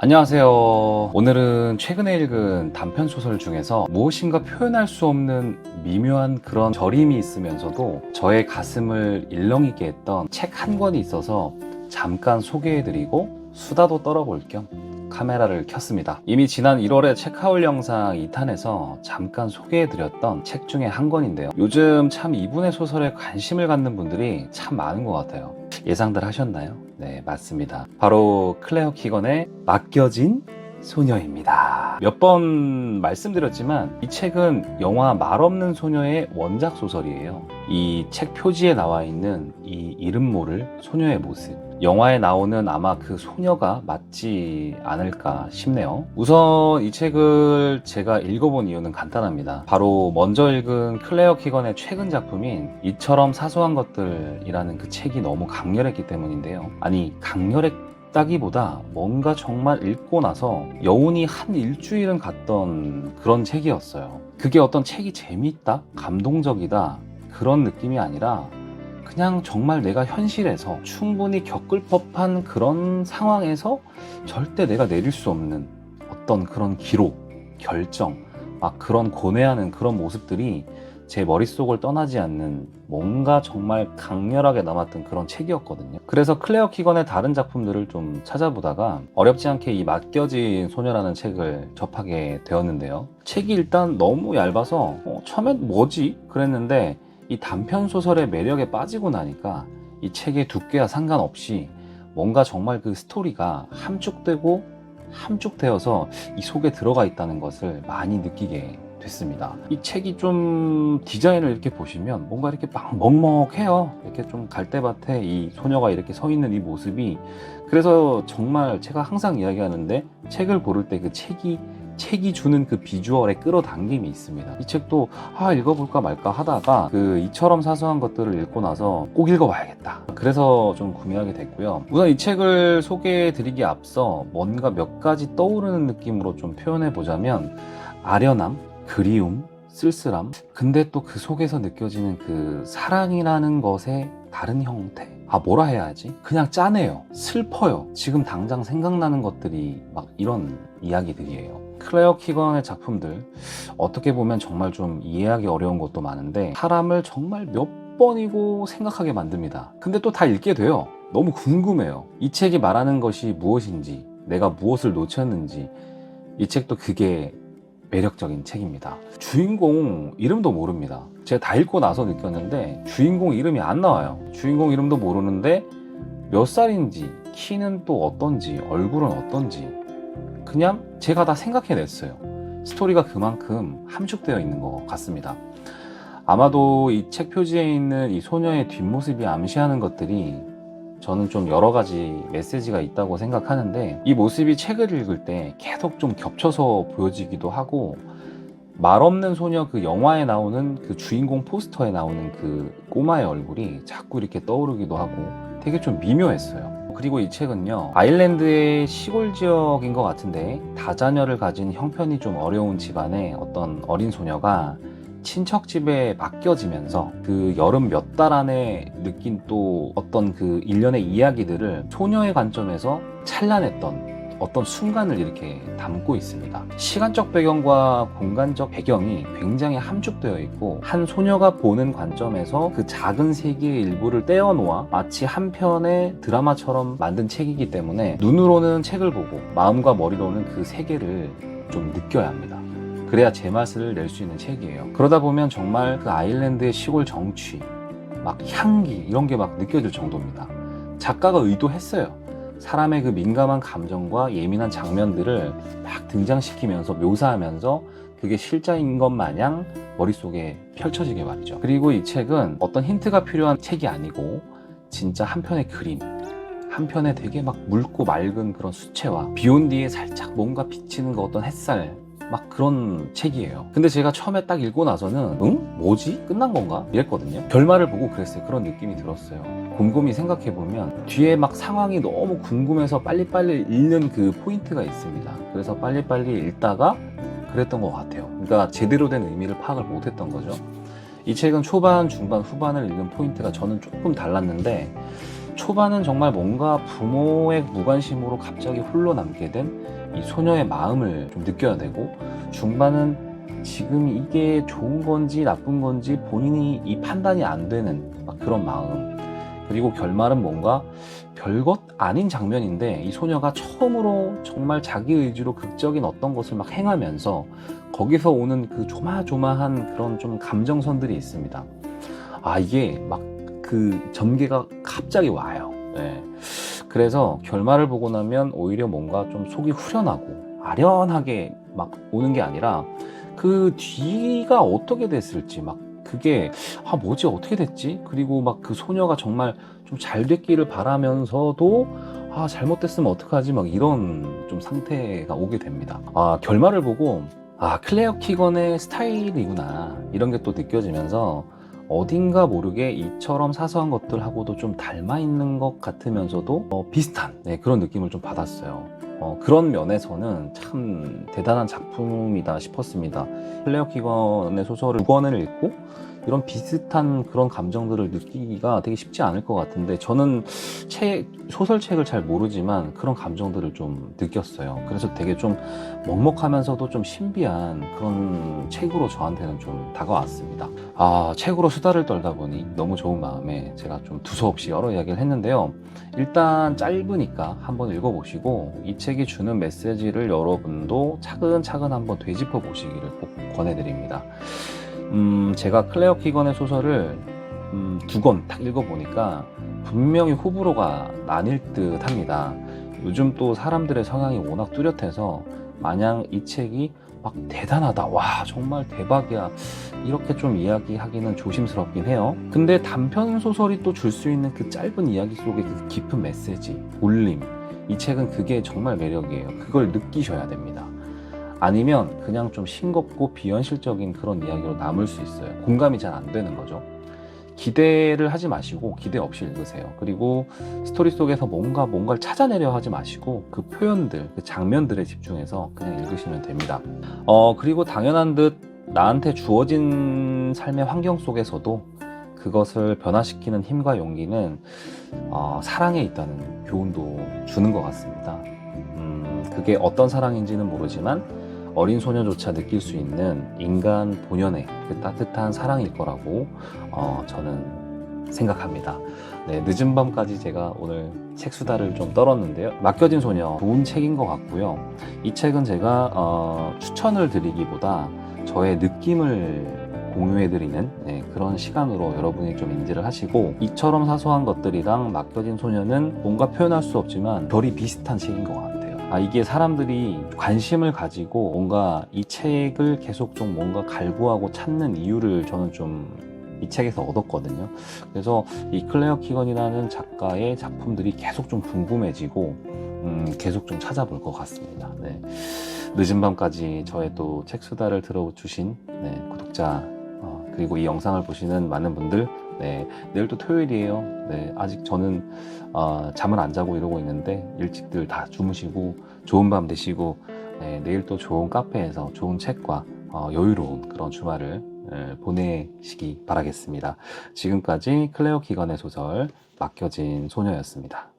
안녕하세요. 오늘은 최근에 읽은 단편 소설 중에서 무엇인가 표현할 수 없는 미묘한 그런 저림이 있으면서도 저의 가슴을 일렁이게 했던 책 한 권이 있어서 잠깐 소개해드리고 수다도 떨어볼 겸 카메라를 켰습니다. 이미 지난 1월에 책하울 영상 2탄에서 잠깐 소개해드렸던 책 중에 한 권인데요. 요즘 참 이분의 소설에 관심을 갖는 분들이 참 많은 것 같아요. 예상들 하셨나요? 네, 맞습니다. 바로 클레어 키건의 맡겨진 소녀입니다. 몇 번 말씀드렸지만 이 책은 영화 말 없는 소녀의 원작 소설이에요. 이 책 표지에 나와 있는 이 이름 모를 소녀의 모습. 영화에 나오는 아마 그 소녀가 맞지 않을까 싶네요. 우선 이 책을 제가 읽어본 이유는 간단합니다. 바로 먼저 읽은 클레어 키건의 최근 작품인 이처럼 사소한 것들이라는 그 책이 너무 강렬했기 때문인데요. 아니, 강렬했 다기보다 뭔가 정말 읽고 나서 여운이 한 일주일은 갔던 그런 책이었어요. 그게 어떤 책이 재밌다? 감동적이다? 그런 느낌이 아니라 그냥 정말 내가 현실에서 충분히 겪을 법한 그런 상황에서 절대 내가 내릴 수 없는 어떤 그런 기록, 결정, 막 그런 고뇌하는 그런 모습들이 제 머릿속을 떠나지 않는 뭔가 정말 강렬하게 남았던 그런 책이었거든요. 그래서 클레어 키건의 다른 작품들을 좀 찾아보다가 어렵지 않게 이 맡겨진 소녀라는 책을 접하게 되었는데요. 책이 일단 너무 얇아서 어, 처음엔 뭐지? 그랬는데 이 단편 소설의 매력에 빠지고 나니까 이 책의 두께와 상관없이 뭔가 정말 그 스토리가 함축되고 함축되어서 이 속에 들어가 있다는 것을 많이 느끼게 됐습니다. 이 책이 좀 디자인을 이렇게 보시면 뭔가 이렇게 막 먹먹해요. 이렇게 좀 갈대밭에 이 소녀가 이렇게 서 있는 이 모습이 그래서 정말 제가 항상 이야기하는데 책을 고를 때 그 책이 책이 주는 그 비주얼의 끌어당김이 있습니다. 이 책도 아 읽어볼까 말까 하다가 그 이처럼 사소한 것들을 읽고 나서 꼭 읽어봐야겠다. 그래서 좀 구매하게 됐고요. 우선 이 책을 소개해드리기 앞서 뭔가 몇 가지 떠오르는 느낌으로 좀 표현해 보자면 아련함, 그리움, 쓸쓸함. 근데 또 그 속에서 느껴지는 그 사랑이라는 것의 다른 형태. 아, 뭐라 해야 하지? 그냥 짠해요. 슬퍼요. 지금 당장 생각나는 것들이 막 이런 이야기들이에요. 클레어 키건의 작품들, 어떻게 보면 정말 좀 이해하기 어려운 것도 많은데, 사람을 정말 몇 번이고 생각하게 만듭니다. 근데 또 다 읽게 돼요. 너무 궁금해요. 이 책이 말하는 것이 무엇인지, 내가 무엇을 놓쳤는지, 이 책도 그게 매력적인 책입니다. 주인공 이름도 모릅니다. 제가 다 읽고 나서 느꼈는데 주인공 이름이 안 나와요. 주인공 이름도 모르는데 몇 살인지, 키는 또 어떤지, 얼굴은 어떤지 그냥 제가 다 생각해냈어요. 스토리가 그만큼 함축되어 있는 것 같습니다. 아마도 이 책 표지에 있는 이 소녀의 뒷모습이 암시하는 것들이 저는 좀 여러 가지 메시지가 있다고 생각하는데 이 모습이 책을 읽을 때 계속 좀 겹쳐서 보여지기도 하고 말 없는 소녀 그 영화에 나오는 그 주인공 포스터에 나오는 그 꼬마의 얼굴이 자꾸 이렇게 떠오르기도 하고 되게 좀 미묘했어요. 그리고 이 책은요 아일랜드의 시골 지역인 것 같은데 다자녀를 가진 형편이 좀 어려운 집안의 어떤 어린 소녀가 친척 집에 맡겨지면서 그 여름 몇 달 안에 느낀 또 어떤 그 일련의 이야기들을 소녀의 관점에서 찬란했던 어떤 순간을 이렇게 담고 있습니다. 시간적 배경과 공간적 배경이 굉장히 함축되어 있고 한 소녀가 보는 관점에서 그 작은 세계의 일부를 떼어놓아 마치 한 편의 드라마처럼 만든 책이기 때문에 눈으로는 책을 보고 마음과 머리로는 그 세계를 좀 느껴야 합니다. 그래야 제 맛을 낼 수 있는 책이에요. 그러다 보면 정말 그 아일랜드의 시골 정취, 막 향기 이런 게 막 느껴질 정도입니다. 작가가 의도했어요. 사람의 그 민감한 감정과 예민한 장면들을 막 등장시키면서 묘사하면서 그게 실자인 것 마냥 머릿속에 펼쳐지게 말이죠. 그리고 이 책은 어떤 힌트가 필요한 책이 아니고 진짜 한 편의 그림, 한편에 되게 막 묽고 맑은 그런 수채화, 비 온 뒤에 살짝 뭔가 비치는 그 어떤 햇살, 막 그런 책이에요. 근데 제가 처음에 딱 읽고 나서는 응? 뭐지? 끝난 건가? 이랬거든요. 결말을 보고 그랬어요. 그런 느낌이 들었어요. 곰곰이 생각해보면 뒤에 막 상황이 너무 궁금해서 빨리빨리 읽는 그 포인트가 있습니다. 그래서 빨리빨리 읽다가 그랬던 것 같아요. 그러니까 제대로 된 의미를 파악을 못했던 거죠. 이 책은 초반, 중반, 후반을 읽는 포인트가 저는 조금 달랐는데 초반은 정말 뭔가 부모의 무관심으로 갑자기 홀로 남게 된 이 소녀의 마음을 좀 느껴야 되고 중반은 지금 이게 좋은 건지 나쁜 건지 본인이 이 판단이 안 되는 막 그런 마음 그리고 결말은 뭔가 별것 아닌 장면인데 이 소녀가 처음으로 정말 자기 의지로 극적인 어떤 것을 막 행하면서 거기서 오는 그 조마조마한 그런 좀 감정선들이 있습니다. 아 이게 막 그 전개가 갑자기 와요. 네. 그래서 결말을 보고 나면 오히려 뭔가 좀 속이 후련하고 아련하게 막 오는 게 아니라 그 뒤가 어떻게 됐을지 막 그게 아 뭐지? 어떻게 됐지? 그리고 막 그 소녀가 정말 좀 잘 됐기를 바라면서도 아 잘못됐으면 어떡하지? 막 이런 좀 상태가 오게 됩니다. 아 결말을 보고 아 클레어 키건의 스타일이구나. 이런 게 또 느껴지면서 어딘가 모르게 이처럼 사소한 것들하고도 좀 닮아 있는 것 같으면서도 어, 비슷한 네, 그런 느낌을 좀 받았어요. 어, 그런 면에서는 참 대단한 작품이다 싶었습니다. 클레어 키건의 소설을 9권을 읽고 이런 비슷한 그런 감정들을 느끼기가 되게 쉽지 않을 것 같은데 저는 책, 소설책을 잘 모르지만 그런 감정들을 좀 느꼈어요. 그래서 되게 좀 먹먹하면서도 좀 신비한 그런 책으로 저한테는 좀 다가왔습니다. 아, 책으로 수다를 떨다 보니 너무 좋은 마음에 제가 좀 두서없이 여러 이야기를 했는데요. 일단 짧으니까 한번 읽어보시고 이 책이 주는 메시지를 여러분도 차근차근 한번 되짚어 보시기를 꼭 권해드립니다. 음, 제가 클레어 키건의 소설을 음, 두권 딱 읽어보니까 분명히 호불호가 나뉠 듯 합니다. 요즘 또 사람들의 성향이 워낙 뚜렷해서 마냥 이 책이 막 대단하다. 와, 정말 대박이야. 이렇게 좀 이야기하기는 조심스럽긴 해요. 근데 단편 소설이 또 줄 수 있는 그 짧은 이야기 속의 그 깊은 메시지, 울림. 이 책은 그게 정말 매력이에요. 그걸 느끼셔야 됩니다. 아니면 그냥 좀 싱겁고 비현실적인 그런 이야기로 남을 수 있어요. 공감이 잘 안 되는 거죠. 기대를 하지 마시고 기대 없이 읽으세요. 그리고 스토리 속에서 뭔가 뭔가를 찾아내려 하지 마시고 그 표현들, 그 장면들에 집중해서 그냥 읽으시면 됩니다. 어, 그리고 당연한 듯 나한테 주어진 삶의 환경 속에서도 그것을 변화시키는 힘과 용기는 어, 사랑에 있다는 교훈도 주는 것 같습니다. 음, 그게 어떤 사랑인지는 모르지만 어린 소녀조차 느낄 수 있는 인간 본연의 그 따뜻한 사랑일 거라고 어, 저는 생각합니다. 네, 늦은 밤까지 제가 오늘 책 수다를 좀 떨었는데요. 맡겨진 소녀 좋은 책인 것 같고요. 이 책은 제가 어, 추천을 드리기보다 저의 느낌을 공유해드리는 네, 그런 시간으로 여러분이 좀 인지를 하시고 이처럼 사소한 것들이랑 맡겨진 소녀는 뭔가 표현할 수 없지만 결이 비슷한 책인 것 같아요. 아, 이게 사람들이 관심을 가지고 뭔가 이 책을 계속 좀 뭔가 갈구하고 찾는 이유를 저는 좀 이 책에서 얻었거든요. 그래서 이 클레어 키건이라는 작가의 작품들이 계속 좀 궁금해지고 음, 계속 좀 찾아볼 것 같습니다. 네. 늦은 밤까지 저의 또 책 수다를 들어주신 네, 구독자 어, 그리고 이 영상을 보시는 많은 분들 네, 내일 또 토요일이에요. 네, 아직 저는 어, 잠을 안 자고 이러고 있는데 일찍들 다 주무시고 좋은 밤 되시고 네, 내일 또 좋은 카페에서 좋은 책과 어, 여유로운 그런 주말을 예, 보내시기 바라겠습니다. 지금까지 클레어 기건의 소설 맡겨진 소녀였습니다.